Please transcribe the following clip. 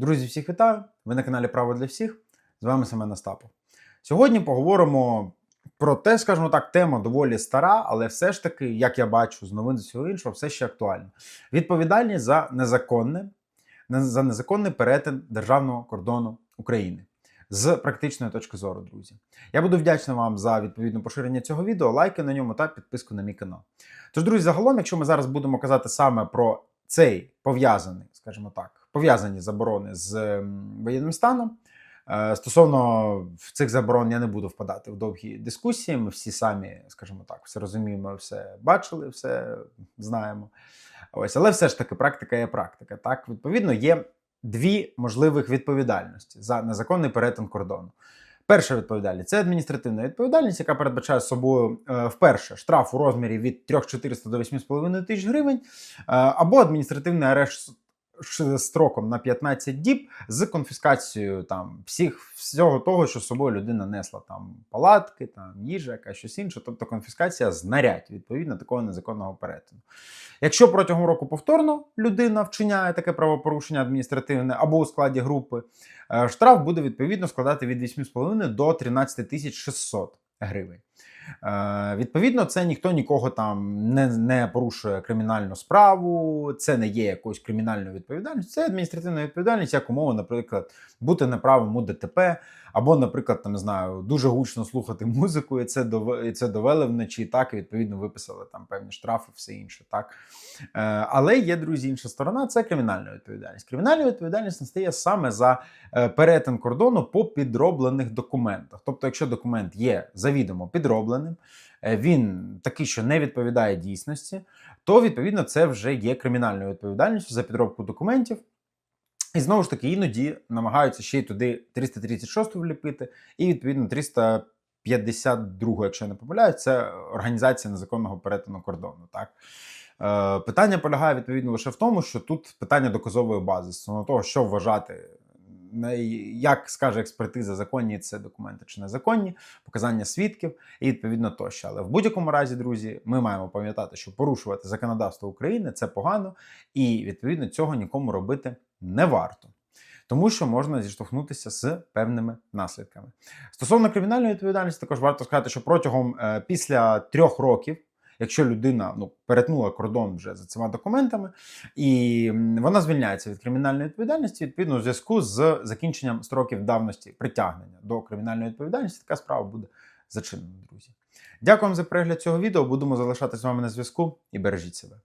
Друзі, всіх вітаю! Ви на каналі Право для всіх. З вами Семен Остапов. Сьогодні поговоримо про те, скажімо так, тема доволі стара, але все ж таки, як я бачу з новин з всього іншого, все ще актуальна. Відповідальність за незаконне, за незаконний перетин державного кордону України. З практичної точки зору, друзі. Я буду вдячний вам за відповідне поширення цього відео, лайки на ньому та підписку на мій канал. Тож, друзі, загалом, якщо ми зараз будемо казати саме про цей пов'язаний, скажімо так, пов'язані заборони з воєнним станом. Е, Стосовно цих заборон я не буду впадати в довгі дискусії. Ми всі самі, скажімо так, все розуміємо, все бачили, все знаємо. Ось, але все ж таки, практика є практика. Так, відповідно, є дві можливих відповідальності за незаконний перетин кордону. Перша відповідальність це адміністративна відповідальність, яка передбачає собою е, вперше штраф у розмірі від 3400 до 8,5 тисяч гривень, е, або адміністративний арешт строком на 15 діб з конфіскацією там всіх всього того, що з собою людина несла, там палатки, там їжа, яка щось інше, тобто конфіскація знарядь відповідно такого незаконного перетину. Якщо протягом року повторно людина вчиняє таке правопорушення адміністративне або у складі групи, е, штраф буде відповідно складати від 8,5 до 13 тисяч 600 гривень. Е, відповідно, це ніхто нікого там не, не порушує кримінальну справу, це не є якоюсь кримінальною відповідальністю, це адміністративна відповідальність, як умова, наприклад, бути неправим у ДТП, або, наприклад, там не знаю, дуже гучно слухати музику, і це і це довели вночі, так і відповідно виписали там певні штрафи, все інше. Так е, але є друзі, інша сторона це кримінальна відповідальність. Кримінальна відповідальність настає саме за е, перетин кордону по підроблених документах. Тобто, якщо документ є завідомо підробленим, е, він такий, що не відповідає дійсності, то відповідно це вже є кримінальною відповідальністю за підробку документів. І знову ж таки, іноді намагаються ще й туди 336 вліпити, і відповідно 352, якщо я не помиляюсь, це організація незаконного перетину кордону. Так? Е, питання полягає відповідно лише в тому, що тут питання доказової бази стосовно того, що вважати, як скаже експертиза, законні це документи чи незаконні, показання свідків і відповідно тощо. Але в будь-якому разі, друзі, ми маємо пам'ятати, що порушувати законодавство України це погано, і відповідно цього нікому робити не варто. Тому що можна зіштовхнутися з певними наслідками. Стосовно кримінальної відповідальності, також варто сказати, що протягом е, після трьох років, якщо людина ну, перетнула кордон вже за цими документами, і вона звільняється від кримінальної відповідальності, відповідно, у зв'язку з закінченням строків давності притягнення до кримінальної відповідальності, така справа буде зачинена, друзі. Дякую вам за перегляд цього відео. Будемо залишатися з вами на зв'язку і бережіть себе.